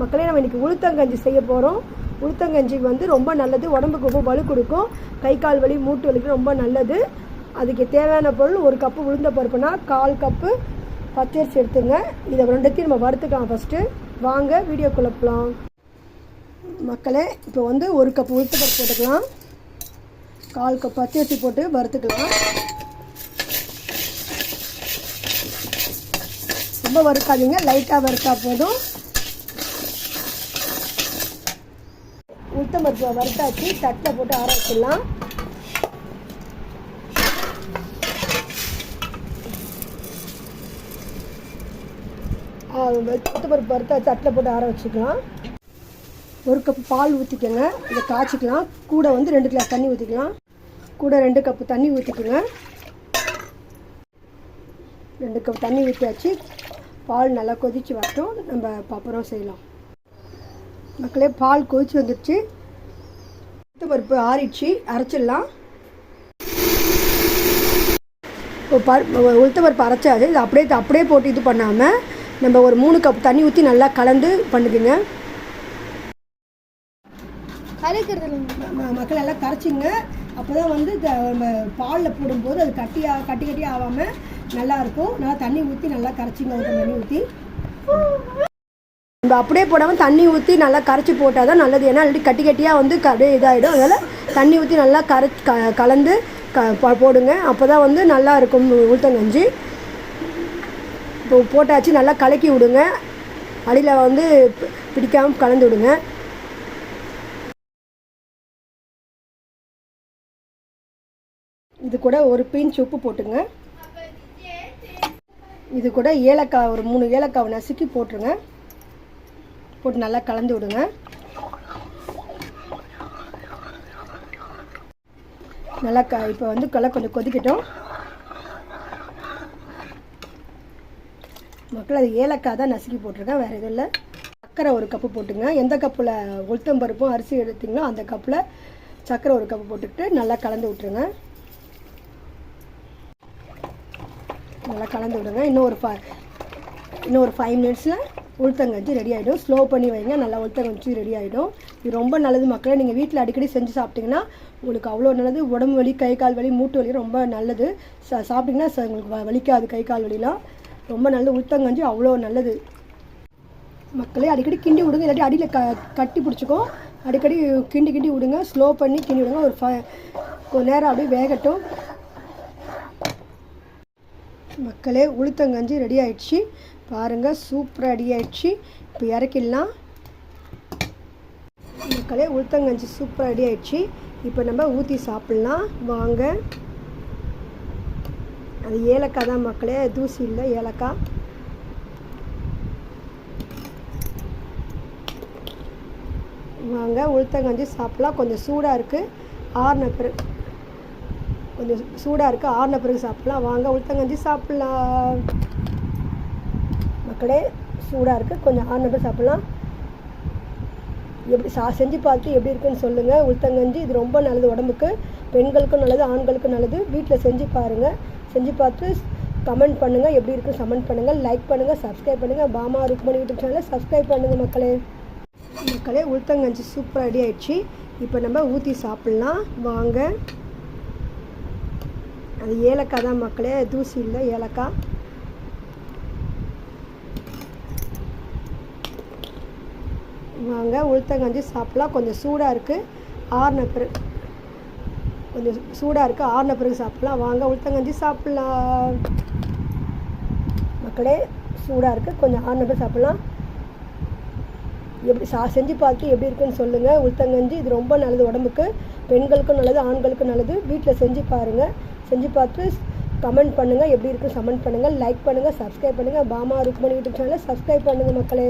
மக்களே நம்ம இன்றைக்கி உளுத்தங்கஞ்சி செய்ய போகிறோம் உளுத்தங்கஞ்சி வந்து ரொம்ப நல்லது. உடம்புக்கு ரொம்ப வலு கொடுக்கும். கை கால் வலி மூட்டு வலிக்கு ரொம்ப நல்லது. அதுக்கு தேவையான பொருள் ஒரு கப்பு உளுந்த பருப்புனா கால் கப்பு பச்சரிசி எடுத்துங்க. இதை ரெண்டுத்தையும் நம்ம வறுத்துக்கலாம் ஃபஸ்ட்டு வாங்க வீடியோ குழப்பலாம் மக்களே இப்போ வந்து ஒரு கப் உளுத்த பருப்பு போட்டுக்கலாம். கால் கப் பச்சரிசி போட்டு வறுத்துக்கலாம். ரொம்ப வறுக்காதீங்க. லைட்டாக வறுத்தா போதும். உளுத்தம் பருப்பு வறுத்தாச்சு தட்டில் போட்டு ஆற வச்சிடலாம். உளுத்தம் பருப்பு வறுத்தா தட்டில் போட்டு ஆற வச்சுக்கலாம். ஒரு கப் பால் ஊற்றிக்கோங்க இதை காய்ச்சிக்கலாம். கூட வந்து ரெண்டு கிளாஸ் தண்ணி ஊற்றிக்கலாம் கூட ரெண்டு கப்பு தண்ணி ஊற்றிக்கோங்க ரெண்டு கப் தண்ணி ஊற்றியாச்சு பால் நல்லா கொதித்து வரட்டும். நம்ம அப்புறம் செய்யலாம். மக்களே பால் கொதித்து வந்துடுச்சு உளுத்த பருப்பு ஆறிடுச்சு. அரைச்சிடலாம். உளுத்த பருப்பு அரைச்சாச்சு. இது அப்படியே அப்படியே போட்டு இது பண்ணாமல் நம்ம ஒரு மூணு கப் தண்ணி ஊற்றி நல்லா கலந்து பண்ணிக்கோங்க கலக்கிறது ம- மக்கள் எல்லாம் கரைச்சிங்க. அப்போ தான் வந்து நம்ம பாலில் போடும்போது அது கட்டியாக கட்டி கட்டி ஆகாமல் நல்லா இருக்கும். நல்லா தண்ணி ஊற்றி நல்லா கரைச்சிங்க அதுக்கு தண்ணி ஊற்றி நம்ம அப்படியே போடாமல் தண்ணி ஊற்றி நல்லா கரைச்சி போட்டால் தான் நல்லது. ஏன்னா ஆல்ரெடி கட்டி கட்டியாக வந்து அப்படியே இதாகிடும் அதனால் தண்ணி ஊற்றி நல்லா கரை க கலந்து க ப- போடுங்க. அப்போ தான் வந்து நல்லா இருக்கும். உளுத்தங்கஞ்சி இப்போ போட்டாச்சு. நல்லா கலக்கி விடுங்க. அடியில் வந்து பி- கலந்து விடுங்க. இது கூட ஒரு பிஞ்ச் உப்பு போட்டுங்க. இது கூட ஏலக்காய் ஒரு மூணு ஏலக்காவை நசுக்கி போட்டுருங்க. போட்டு நல்லா கலந்து விடுங்க. நல்லா க இப்போ வந்து கலை கொஞ்சம் கொதிக்கட்டும். மக்கள் அது ஏலக்காய் தான் நசுக்கி போட்டிருக்கேன் வேறு எதுவும் இல்லை. சர்க்கரை ஒரு கப்பு போட்டுங்க. எந்த கப்பில் உளுத்தம் பருப்பும் அரிசி எடுத்தீங்களோ அந்த கப்பில் சர்க்கரை ஒரு கப்பு போட்டுக்கிட்டு நல்லா கலந்து விட்டுருங்க. நல்லா கலந்து விடுங்க. இன்னும் ஒரு ஃபை இன்னும் ஒரு ஃபைவ் மினிட்ஸில் உளுத்தங்கஞ்சி ரெடி ஆகிடும் ஸ்லோ பண்ணி வைங்க நல்லா உளுத்தங்கஞ்சி ரெடி ஆகிடும் இது ரொம்ப நல்லது மக்களை. நீங்கள் வீட்டில் அடிக்கடி செஞ்சு சாப்பிட்டீங்கன்னா உங்களுக்கு அவ்வளோ நல்லது. உடம்பு வலி கை கால் வலி மூட்டு வலி ரொம்ப நல்லது. சா சாப்பிட்டிங்கன்னா உங்களுக்கு வ- வலிக்காது கை கால் வலிலாம். ரொம்ப நல்லது. உளுத்தங்கஞ்சி அவ்வளோ நல்லது. மக்களே அடிக்கடி கிண்டி விடுங்க. இல்லாட்டி அடியில் க கட்டி பிடிச்சிக்கும். அடிக்கடி கிண்டி கிண்டி விடுங்க. ஸ்லோ பண்ணி கிண்டி விடுங்க. ஒரு ஃபை கொஞ்சம் நேரம் அப்படியே வேகட்டும். மக்களே உளுத்தங்கஞ்சி ரெடி ஆயிடுச்சு. பாருங்கள் சூப்பராக ரெடி ஆயிடுச்சு. இப்போ இறக்கிடலாம். மக்களே உளுத்தங்கஞ்சி சூப்பராக ரெடி ஆயிடுச்சு. இப்போ நம்ம ஊற்றி சாப்பிட்லாம். வாங்க. அது ஏலக்காய் தான் மக்களே. தூசி இல்லை ஏலக்காய். வாங்க உளுத்தங்கஞ்சி சாப்பிட்லாம். கொஞ்சம் சூடாக இருக்குது ஆறுன பிறகு கொஞ்சம் சூடாக இருக்குது ஆறின பிறகு சாப்பிட்லாம். வாங்க உளுத்தங்கஞ்சி சாப்பிட்லாம். மக்களே சூடாக இருக்குது கொஞ்சம் ஆறின பிறகு சாப்பிட்லாம். எப்படி சா செஞ்சு பார்த்து எப்படி இருக்குன்னு சொல்லுங்கள் உளுத்தங்கஞ்சி இது ரொம்ப நல்லது உடம்புக்கு. பெண்களுக்கும் நல்லது ஆண்களுக்கும் நல்லது. வீட்டில் செஞ்சு பாருங்கள் செஞ்சு பார்த்து கமெண்ட் பண்ணுங்கள் எப்படி இருக்குன்னு கமெண்ட் பண்ணுங்கள் லைக் பண்ணுங்கள் சப்ஸ்கிரைப் பண்ணுங்கள் பாமா ருக்மணி யூடியூப் சேனலை சப்ஸ்கிரைப் பண்ணுங்கள் மக்களே. மக்களே உளுத்தங்கஞ்சி சூப்பராக ரெடி ஆயிடுச்சு. இப்போ நம்ம ஊற்றி சாப்பிட்லாம். வாங்க. அது ஏலக்காய் தான் மக்களே தூசி இல்லை ஏலக்காய். வாங்க உளுத்தங்கஞ்சி சாப்பிட்லாம். கொஞ்சம் சூடாக இருக்குது ஆறுன பிறகு கொஞ்சம் சூடாக இருக்குது ஆறுன பிறகு சாப்பிட்லாம். வாங்க உளுத்தங்கஞ்சி சாப்பிட்லாம். மக்களே சூடாக இருக்குது கொஞ்சம் ஆறுன பிறகு சாப்பிட்லாம். எப்படி சா செஞ்சு பார்த்து எப்படி இருக்குன்னு சொல்லுங்கள் உளுத்தங்கஞ்சி இது ரொம்ப நல்லது உடம்புக்கு. பெண்களுக்கும் நல்லது ஆண்களுக்கும் நல்லது. வீட்டில் செஞ்சு பாருங்கள் செஞ்சு பார்த்து கமெண்ட் பண்ணுங்கள் எப்படி இருக்குன்னு கமெண்ட் பண்ணுங்கள் லைக் பண்ணுங்கள் சப்ஸ்கிரைப் பண்ணுங்கள் பாமா ருக்மணி யூடியூப் சேனலை சப்ஸ்கிரைப் பண்ணுங்கள் மக்களே.